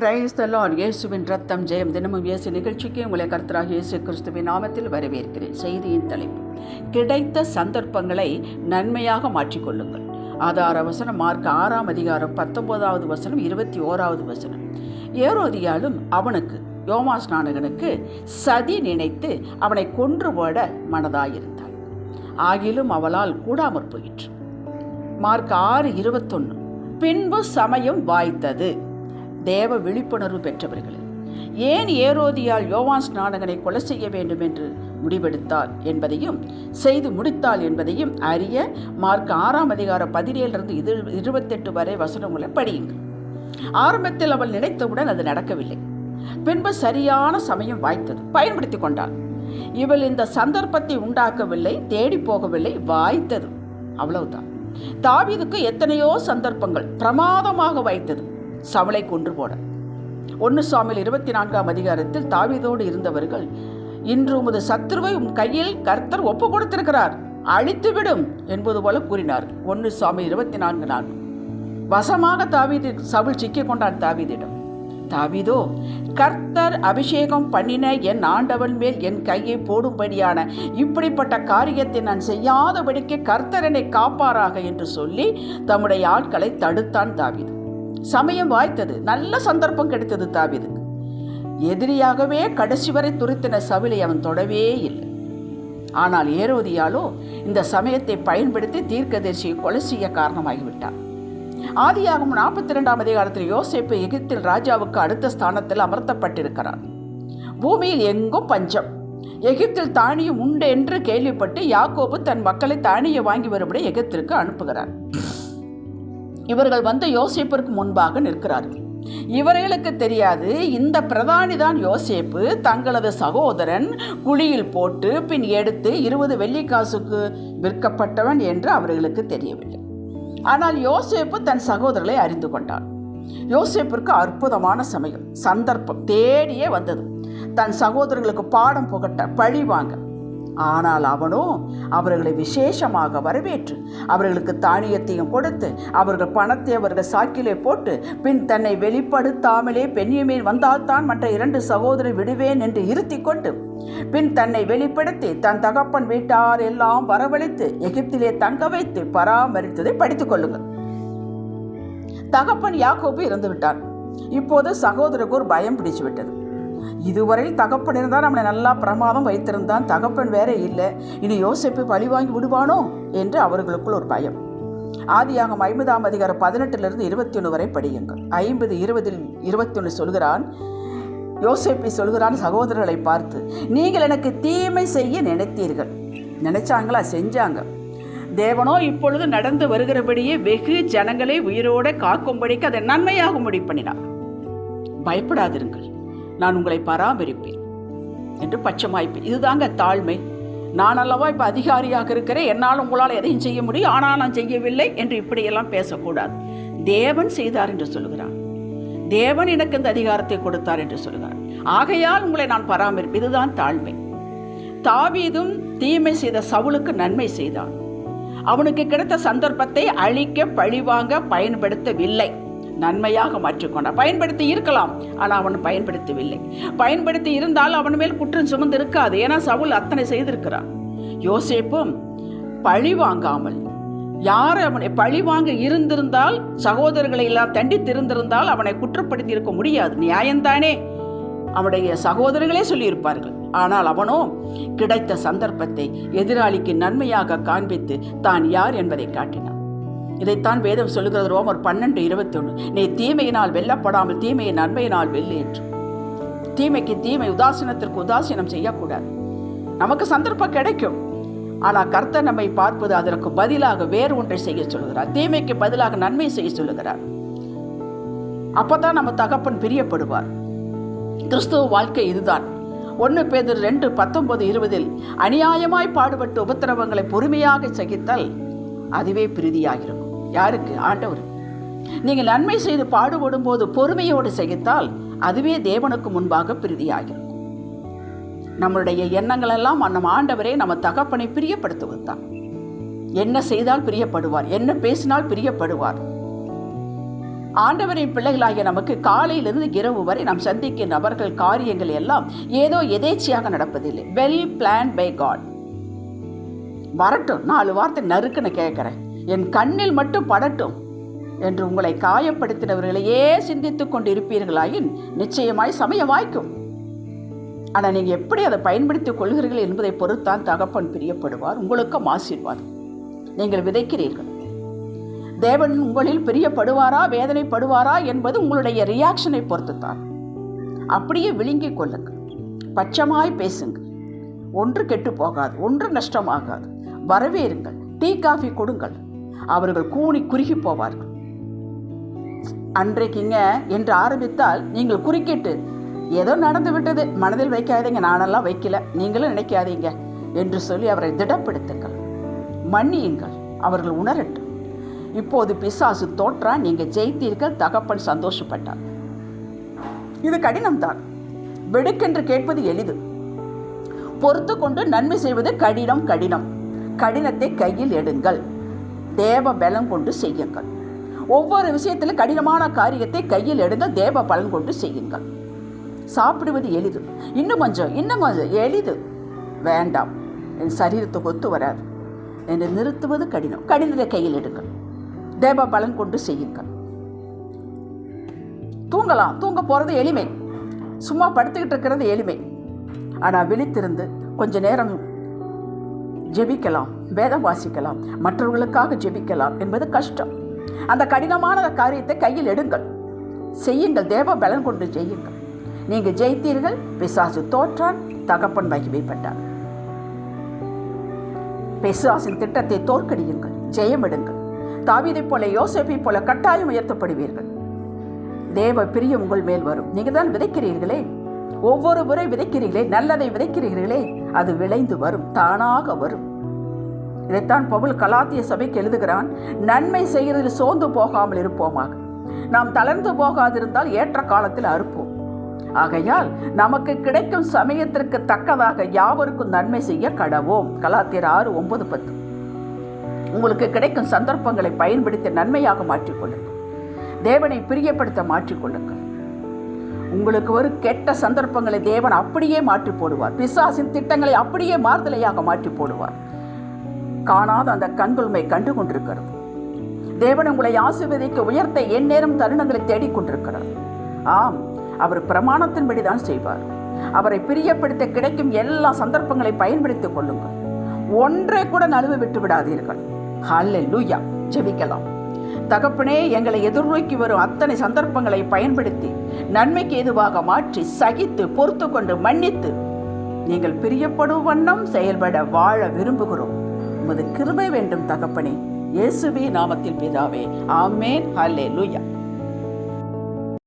Praise the Lord இயேசுவின் ரத்தம் ஜெயம் தினமும் இயேசு நிகழ்ச்சிக்கு உங்களை கர்த்தராக இயேசு கிறிஸ்துவின் நாமத்தில் வரவேற்கிறேன். செய்தியின் தலைப்பு கிடைத்த சந்தர்ப்பங்களை நன்மையாக மாற்றிக்கொள்ளுங்கள். ஆதார வசனம் மார்க் ஆறாம் அதிகாரம் பத்தொன்பதாவது வசனம் இருபத்தி ஓராவது வசனம். ஏரோதியாலும் அவனுக்கு யோமா ஸ்நானகனுக்கு சதி நினைத்து அவனை கொன்று போட மனதாயிருந்தாள். ஆகிலும் அவளால் கூடாமற் போயிற்று. மார்க் ஆறு இருபத்தொன்று பின்பு சமயம் வாய்த்தது. தேவ விழிப்புணர்வு பெற்றவர்கள் ஏன் ஏரோதியால் யோவான் ஸ்நானகனை கொலை செய்ய வேண்டும் என்று முடிவெடுத்தாள் என்பதையும் செய்து முடித்தாள் என்பதையும் அறிய மார்க் ஆறாம் அதிகாரம் பதினேழிலிருந்து இது இருபத்தெட்டு வரை வசனங்களை படியுங்கள். ஆரம்பத்தில் அவள் நினைத்தவுடன் அது நடக்கவில்லை. பின்பு சரியான சமயம் வாய்த்தது. பயன்படுத்தி கொண்டாள். இவள் இந்த சந்தர்ப்பத்தை உண்டாக்கவில்லை தேடி போகவில்லை வாய்த்தது. அவ்வளவுதான். தாவிதுக்கு எத்தனையோ சந்தர்ப்பங்கள் பிரமாதமாக வைத்தது சவளை கொன்று போட ஒன்று சுவாமியில் இருபத்தி நான்காம் அதிகாரத்தில் தாவிதோடு இருந்தவர்கள் இன்று உமது சத்ருவை உம் கையில் கர்த்தர் ஒப்பு கொடுத்திருக்கிறார் அழித்துவிடும் என்பது போல கூறினார். ஒன்று சுவாமி இருபத்தி நான்கு. நான்கு வசமாக தாவீது சவுள் சிக்கிக் கொண்டான் தாவீதிடம். தாவீதோ கர்த்தர் அபிஷேகம் பண்ணின என் ஆண்டவன் மேல் என் கையை போடும்படியான இப்படிப்பட்ட காரியத்தை நான் செய்யாதபடிக்கு கர்த்தரனை காப்பாராக என்று சொல்லி தம்முடைய ஆட்களை தடுத்தான் தாவீது. சமயம் வாய்த்தது நல்ல சந்தர்ப்பம் கிடைத்தது தாவிதுக்கு எதிரியாகவே கடைசி வரை துரித்தின சவிலை அவன் தொடவே இல்லை. ஆனால் ஏரோதியாலோ இந்த சமயத்தை பயன்படுத்தி தீர்க்கதரிசியை கொலை செய்ய காரணமாகிவிட்டான் ஆதியாகும் நாற்பத்தி ரெண்டாம் அதிகாரத்தில் யோசிப்பு எகிப்தில் ராஜாவுக்கு அடுத்த ஸ்தானத்தில் அமர்த்தப்பட்டிருக்கிறார். பூமியில் எங்கும் பஞ்சம். எகிப்தில் தானியம் உண்டு என்று கேள்விப்பட்டு யாக்கோபு தன் மக்களை தானியம் வாங்கி வரும்படி எகிப்திற்கு அனுப்புகிறார். இவர்கள் வந்து யோசேப்பிற்கு முன்பாக நிற்கிறார்கள். இவர்களுக்கு தெரியாது இந்த பிரதானி தான் யோசேப்பு. தங்களது சகோதரன் குழியில் போட்டு பின் எடுத்து இருபது வெள்ளிக்காசுக்கு விற்கப்பட்டவன் என்று அவர்களுக்கு தெரியவில்லை. ஆனால் யோசேப்பு தன் சகோதரர்களை அறிந்து கொண்டான். யோசேப்பிற்கு அற்புதமான சமயம் சந்தர்ப்பம் தேடியே வந்தது. தன் சகோதரர்களுக்கு பாடம் புகட்ட பழி வாங்க ஆனால் அவனோ அவர்களை விசேஷமாக வரவேற்று அவர்களுக்கு தானியத்தையும் கொடுத்து அவர்கள் பணத்தை அவர்கள் சாக்கிலே போட்டு பின் தன்னை வெளிப்படுத்தாமலே பெண்ணியமேன் வந்தால்தான் மற்ற இரண்டு சகோதரி விடுவேன் என்று இருத்தி கொண்டு பின் தன்னை வெளிப்படுத்தி தன் தகப்பன் வீட்டார் எல்லாம் வரவழைத்து எகிப்திலே தங்க வைத்து பராமரித்ததை படித்துக் கொள்ளுங்கள். தகப்பன் யாக்கோப்பு இறந்து விட்டான் இப்போது சகோதரருக்கு ஒரு பயம் பிடிச்சு விட்டது. இதுவரையில் தகப்பன் இருந்தால் நம்மளை நல்லா பிரமாதம் வைத்திருந்தான். தகப்பன் வேற இல்லை. இனி யோசிப்பு பழி வாங்கி விடுவானோ என்று அவர்களுக்குள் ஒரு பயம். ஆதியாகம் ஐம்பதாம் அதிகாரம் பதினெட்டிலிருந்து இருபத்தி ஒன்று வரை படியுங்கள். ஐம்பது இருபதில் இருபத்தி ஒன்று சொல்கிறான் யோசிப்பை சொல்கிறான் சகோதரர்களை பார்த்து நீங்கள் எனக்கு தீமை செய்ய நினைத்தீர்கள். நினைச்சாங்களா? செஞ்சாங்க. தேவனோ இப்பொழுது நடந்து வருகிறபடியே வெகு ஜனங்களை உயிரோடு காக்கும்படிக்கு அதை நன்மையாக முடிவு பண்ணினார். பயப்படாதிருங்கள். நான் உங்களை பராமரிப்பேன் என்று பச்சமாய்ப்பேன் இதுதாங்க தாழ்மை. நான் அல்லவா இப்போ அதிகாரியாக இருக்கிறேன். என்னால் உங்களால் எதையும் செய்ய முடியும். ஆனால் நான் செய்யவில்லை என்று இப்படியெல்லாம் பேசக்கூடாது. தேவன் செய்தார் என்று சொல்கிறான் தேவன் எனக்கு இந்த அதிகாரத்தை கொடுத்தார் என்று சொல்கிறார் ஆகையால் உங்களை நான் பராமரிப்பேன். இதுதான் தாழ்மை. தாவீதும் தீமை செய்த சவுளுக்கு நன்மை செய்தான். அவனுக்கு கிடைத்த சந்தர்ப்பத்தை அழிக்க பழிவாங்க பயன்படுத்தவில்லை. நன்மையாக மாற்றிக்கொண்டான். பயன்படுத்தி இருக்கலாம் ஆனால் அவன் பயன்படுத்தவில்லை. பயன்படுத்தி இருந்தால் அவன் மேல் குற்றம் சுமந்து இருக்காது. ஏன்னா சவுல் அத்தனை செய்திருக்கிறான். யோசேப்பும் பழி வாங்காமல் யார் அவனை பழி வாங்க இருந்திருந்தால் சகோதரர்களை எல்லாம் தண்டித்திருந்திருந்தால் அவனை குற்றப்படுத்தி இருக்க முடியாது. நியாயம்தானே? அவனுடைய சகோதரர்களே சொல்லியிருப்பார்கள். ஆனால் அவனோ கிடைத்த சந்தர்ப்பத்தை எதிராளிக்கு நன்மையாக காண்பித்து தான் யார் என்பதை காட்டினான். இதைத்தான் வேதம் சொல்லுகிறது. ரோமர் பன்னெண்டு இருபத்தி ஒன்று நீ தீமையினால் வெல்லப்படாமல் தீமையை நன்மையினால் வெல்லு என்று. தீமைக்கு தீமை உதாசீனத்திற்கு உதாசீனம் செய்யக்கூடாது. நமக்கு சந்தர்ப்பம் கிடைக்கும். ஆனால் கர்த்தர் நம்மை பார்ப்பது அதற்கு பதிலாக வேறு ஒன்றை செய்ய சொல்லுகிறார். தீமைக்கு பதிலாக நன்மை செய்ய சொல்லுகிறார். அப்பதான் நம்ம தகப்பன் பிரியப்படுவார். கிறிஸ்துவ வாழ்க்கை இதுதான். ஒன்று பேதர் ரெண்டு பத்தொன்பது இருபதில் அநியாயமாய் பாடுபட்டு உபத்திரவங்களை பொறுமையாக சகித்தல் அதுவே பிரீதியாகிருக்கும் யாருக்கு? ஆண்டவர். நீங்கள் நன்மை செய்து பாடுபடும் போது பொறுமையோடு சகித்தால் அதுவே தேவனுக்கு முன்பாக பிரீதியாகிருக்கும். நம்மளுடைய எண்ணங்கள் எல்லாம் நம்ம ஆண்டவரே நம்ம தகப்பனை பிரியப்படுத்துவது தான் என்ன செய்தால் பிரியப்படுவார்? என்ன பேசினால் பிரியப்படுவார்? ஆண்டவரின் பிள்ளைகளாகிய நமக்கு காலையிலிருந்து இரவு வரை நாம் சந்திக்கும் நபர்கள் காரியங்கள் எல்லாம் ஏதோ எதேச்சியாக நடப்பதில்லை. வெல் பிளான் பை காட் வரட்டும். நாலு வார்த்தை நறுக்குன்னு கேட்குறேன். என் கண்ணில் மட்டும் படட்டும் என்று உங்களை காயப்படுத்தினவர்களையே சிந்தித்துக் கொண்டு இருப்பீர்களாயின் நிச்சயமாய் சமயம் வாய்க்கும். ஆனால் நீங்கள் எப்படி அதை பயன்படுத்திக் கொள்கிறீர்கள் என்பதை பொறுத்தான் தகப்பன் பிரியப்படுவார் உங்களுக்கும் ஆசீர்வாதம். நீங்கள் விதைக்கிறீர்கள். தேவன் உங்களில் பிரியப்படுவாரா வேதனைப்படுவாரா என்பது உங்களுடைய ரியாக்ஷனை பொறுத்துத்தான். அப்படியே விழுங்கிக் கொள்ளுங்கள். பச்சமாய் பேசுங்கள். ஒன்று கெட்டு போகாது ஒன்று நஷ்டமாகாது. வரவேறுங்கள். டீ காஃபி கொடுங்கள். அவர்கள் கூனி குறுகி போவார்கள். அன்றைக்குங்க என்று ஆரம்பித்தால் நீங்கள் குறுக்கிட்டு ஏதோ நடந்து விட்டது மனதில் வைக்காதீங்க நானெல்லாம் வைக்கல நீங்களும் நினைக்காதீங்க என்று சொல்லி அவரை திடப்படுத்துங்கள். மன்னியுங்கள் அவர்கள் உணரட்டும். இப்போது பிசாசு தோற்றா நீங்க ஜெயித்தீர்கள் தகப்பன் சந்தோஷப்பட்டார். இது கடினம்தான். வெடுக்கென்று கேட்பது எளிது. பொறுத்து கொண்டு நன்மை செய்வது கடினம் கடினம். கடினத்தை கையில் எடுங்கள். தேவ பலம் கொண்டு செய்யுங்கள். ஒவ்வொரு விஷயத்திலும் கடினமான காரியத்தை கையில் எடுங்கள் தேவ பலன் கொண்டு செய்யுங்கள். சாப்பிடுவது எளிது. இன்னும் கொஞ்சம் இன்னும் கொஞ்சம். எளிது. வேண்டாம். என் சரீரத்துக்கு ஒத்து வராது. என்று நிறுத்துவது கடினம். கடினத்தை கையில் எடுங்கள். தேவ பலன் கொண்டு செய்யுங்கள். தூங்கலாம். தூங்க போகிறது எளிமை. சும்மா படுத்துக்கிட்டு இருக்கிறது எளிமை. ஆனால் விழித்திருந்து கொஞ்ச நேரம் ஜெபிக்கலாம். வேதம் வாசிக்கலாம் மற்றவர்களுக்காக ஜெபிக்கலாம் என்பது கஷ்டம். அந்த கடினமான காரியத்தை கையில் எடுங்கள். செய்யுங்கள் தேவ பலன் கொண்டு செய்யுங்கள். நீங்கள் ஜெயித்தீர்கள் பிசாசு தோற்றான் தகப்பன் மகிமைப்பட்டார் பிசாசின் திட்டத்தை தோற்கடியுங்கள் ஜெயமிடுங்கள் தாவிதை போல யோசேப்பை போல கட்டாயம் உயர்த்தப்படுவீர்கள். தேவ பிரியம் உங்கள் மேல் வரும். நீங்கள் தான் விதைக்கிறீர்களே. ஒவ்வொரு முறை விதைக்கிறீர்களே நல்லதை விதைக்கிறீர்களே அது விளைந்து வரும் தானாக வரும். இதைத்தான் பவுல் கலாத்திய சபைக்கு எழுதுகிறான் நன்மை செய்கிறதில் சோர்ந்து போகாமல் இருப்போமாக. நாம் தளர்ந்து போகாதிருந்தால் ஏற்ற காலத்தில் அறுப்போம். ஆகையால் நமக்கு கிடைக்கும் சமயத்திற்கு தக்கதாக யாவருக்கும் நன்மை செய்ய கடவோம். கலாத்தியர் ஆறு ஒன்பது பத்து. உங்களுக்கு கிடைக்கும் சந்தர்ப்பங்களை பயன்படுத்தி நன்மையாக மாற்றிக்கொள்ளுங்கள். தேவனை பிரியப்படுத்த மாற்றிக்கொள்ளுங்கள். உங்களுக்கு ஒரு கெட்ட சந்தர்ப்பங்களை தேவன் அப்படியே மாற்றி போடுவார். பிசாசின் திட்டங்களை அப்படியே மாறுதலையாக மாற்றி போடுவார். காணாத அந்த கண்குள்மை கண்டு கொண்டிருக்கிறது தேவன் உங்களை ஆசிர்வதிக்க உயர்த்த எந்நேரம் தருணங்களை தேடிக்கொண்டிருக்கிறார். ஆம் அவர் பிரமாணத்தின்படி தான் செய்வார். அவரை பிரியப்படுத்த கிடைக்கும் எல்லா சந்தர்ப்பங்களை பயன்படுத்திக் கொள்ளுங்கள். ஒன்றை கூட நழுவ விட்டு விடாதீர்கள். ஹல்லே லூயா ஜெபிக்கலாம். தகப்பனே எங்களை எதிர்நோக்கி வரும் அத்தனை சந்தர்ப்பங்களை பயன்படுத்தி நன்மைக்கு எதுவாக மாற்றி சகித்து பொறுத்து கொண்டு மன்னித்து நீங்கள் பிரியப்படும் வண்ணம் செயல்பட வாழ விரும்புகிறோம். உமது கிருபை வேண்டும் தகப்பனே. இயேசுவே நாமத்தில் பிதாவே ஆமேன். ஹல்லே லூயா